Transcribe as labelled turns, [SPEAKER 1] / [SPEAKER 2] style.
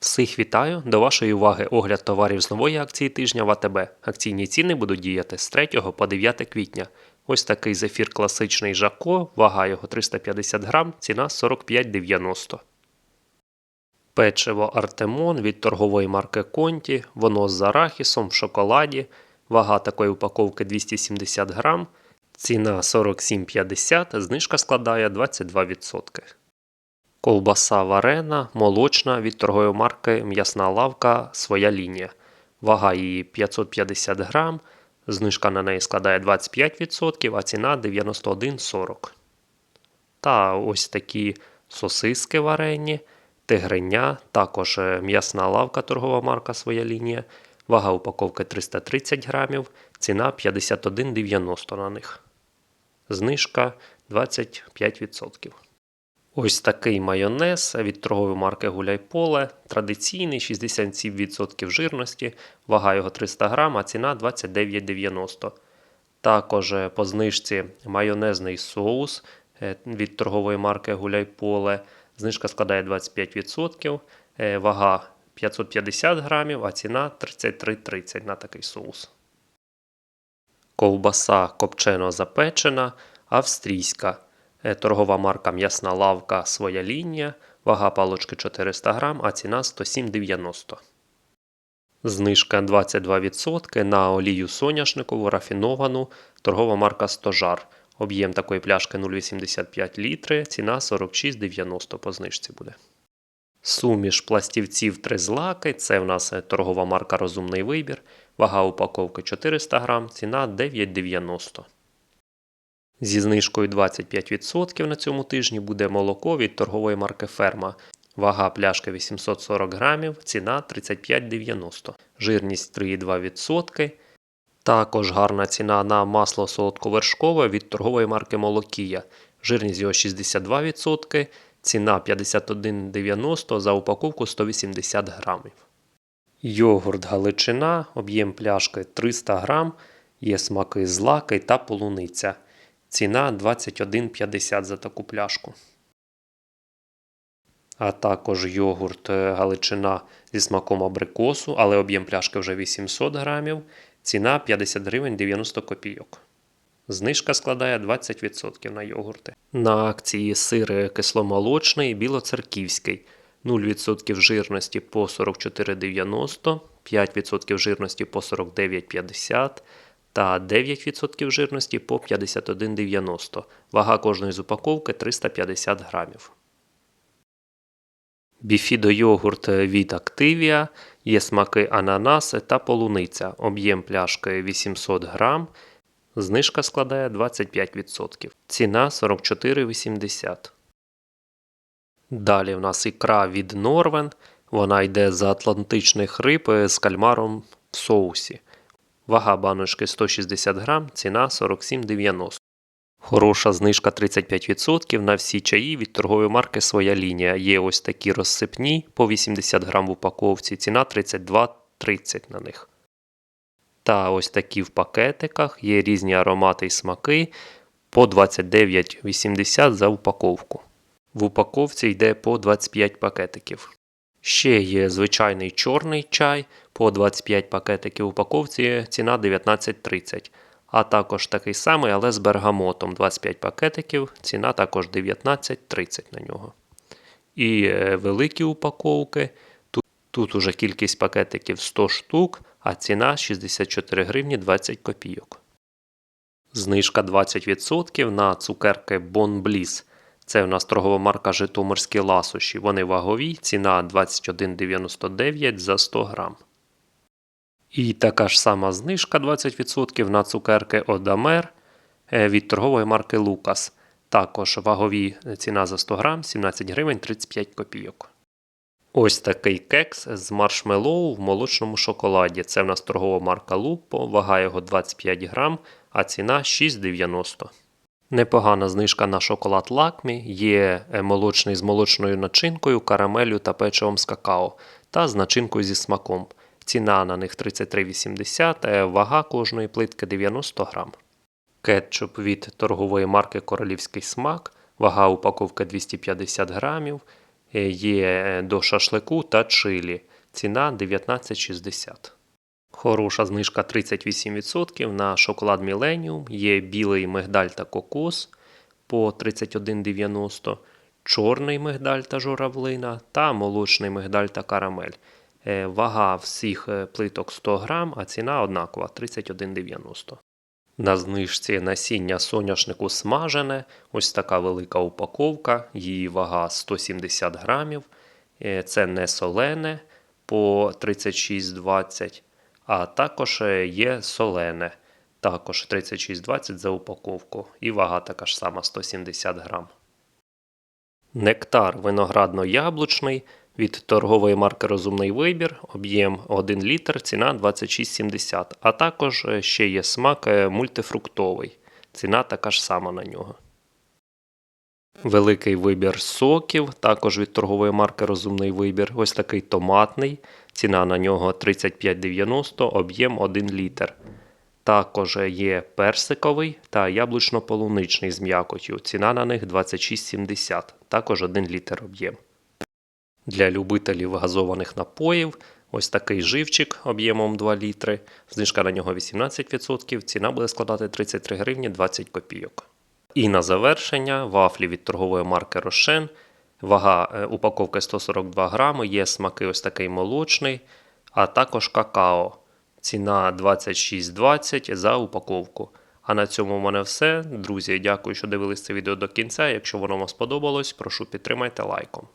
[SPEAKER 1] Всіх вітаю! До вашої уваги огляд товарів з нової акції тижня в АТБ. Акційні ціни будуть діяти з 3 по 9 квітня. Ось такий зефір класичний Жако, вага його 350 грам, ціна 45,90. Печиво Артемон від торгової марки Конті, воно з арахісом в шоколаді, вага такої упаковки 270 грам, ціна 47,50, знижка складає 22%. Ковбаса варена, молочна від торгової марки М'ясна лавка своя лінія. Вага її 550 грам, знижка на неї складає 25%, а ціна 91,40. Та ось такі сосиски варені, тигриня, також е, м'ясна лавка торгова марка своя лінія. Вага упаковки 330 грамів, ціна 51,90 на них. Знижка 25%. Ось такий майонез від торгової марки Гуляйполе. Традиційний 67% жирності, вага його 300 грам, а ціна 29,90. Також е, по знижці майонезний соус е, від торгової марки Гуляйполе. Знижка складає 25%, е, вага 550 грамів, а ціна 33,30 на такий соус. Ковбаса копчено запечена, австрійська. Е, Торгова марка М'ясна лавка своя лінія, вага палочки 400 грам, а ціна 107,90. Знижка 22% на олію соняшникову рафіновану, торгова марка Стожар. Об'єм такої пляшки 0,85 літри, ціна 46,90 по знижці буде. Суміш пластівців три злаки, це в нас е, торгова марка Розумний вибір, вага упаковки 400 грам, ціна 9,90. Зі знижкою 25% на цьому тижні буде молоко від торгової марки Ферма. Вага пляшки 840 грамів, ціна 35,90. Жирність 3,2%. Також гарна ціна на масло солодковершкове від торгової марки Молокія. Жирність його 62%, ціна 51,90 за упаковку 180 грамів. Йогурт Галичина, об'єм пляшки 300 грам, є смаки злаки та полуниця. Ціна 21,50 за таку пляшку. А також йогурт е, Галичина зі смаком абрикосу, але об'єм пляшки вже 800 грамів. Ціна 50 гривень 90 копійок. Знижка складає 20% на йогурти. На акції сир кисломолочний білоцерківський. 0% жирності по 44,90, 5% жирності по 49,50 та 9% жирності по 51,90. Вага кожної з упаковки 350 грамів. Біфідо йогурт від Activia. Є смаки ананас та полуниця. Об'єм пляшки 800 грам. Знижка складає 25%. Ціна 44,80. Далі в нас ікра від Норвен. Вона йде з атлантичних риб з кальмаром в соусі. Вага баночки 160 грам, ціна 47,90. Хороша знижка 35% на всі чаї від торгової марки Своя лінія. Є ось такі розсипні по 80 грам в упаковці, ціна 32,30 на них. Та ось такі в пакетиках є різні аромати і смаки по 29,80 за упаковку. В упаковці йде по 25 пакетиків. Ще є звичайний чорний чай по 25 пакетиків в упаковці, ціна 19,30. А також такий самий, але з бергамотом 25 пакетиків, ціна також 19,30 на нього. І е, великі упаковки. Тут, тут уже кількість пакетиків 100 штук, а ціна 64 гривні 20 копійок. Знижка 20% на цукерки Bon Bliss. Це у нас торгова марка Житомирські ласощі. Вони вагові, ціна 21,99 за 100 грам. І така ж сама знижка 20% на цукерки Одамер е, від торгової марки Лукас. Також вагові ціна за 100 грам 17 гривень 35 копійок. Ось такий кекс з маршмеллоу в молочному шоколаді. Це в нас торгова марка Lupo, вага його 25 грам, а ціна 6,90. Непогана знижка на шоколад лакмі, є е, молочний з молочною начинкою, карамелю та печивом з какао та з начинкою зі смаком. Ціна на них 33,80, е, вага кожної плитки 90 грам. Кетчуп від торгової марки Королівський смак, вага упаковки 250 грамів. Е, Є до шашлику та чилі. Ціна 19,60. Хороша знижка 38% на шоколад Millennium. Є білий мигдаль та кокос по 31,90, чорний мигдаль та журавлина та молочний мигдаль та карамель. Е, Вага всіх е, плиток 100 грам, а ціна однакова 31,90. На знижці насіння соняшнику смажене. Ось така велика упаковка. Її вага 170 грамів. Е, Це не солене по 36,20, а також е, є солене. Також 36,20 за упаковку. І вага така ж сама 170 грам. Нектар виноградно-яблучний від торгової марки Розумний вибір, об'єм 1 літр, ціна 26,70. А також е, ще є смак е, мультифруктовий. Ціна така ж сама на нього. Великий вибір соків, також від торгової марки Розумний вибір. Ось такий томатний. Ціна на нього 35,90, об'єм 1 літр. Також є персиковий та яблучно-полуничний з м'якотю. Ціна на них 26,70, також 1 літр об'єм. Для любителів газованих напоїв ось такий живчик об'ємом 2 літри. Знижка на нього 18%, ціна буде складати 33 гривні 20 копійок. І на завершення вафлі від торгової марки Рошен. Вага е, упаковки 142 грами, є смаки ось такий молочний, а також какао. Ціна 26,20 за упаковку. А на цьому в мене все. Друзі, дякую, що дивились це відео до кінця. Якщо воно вам сподобалось, прошу підтримайте лайком.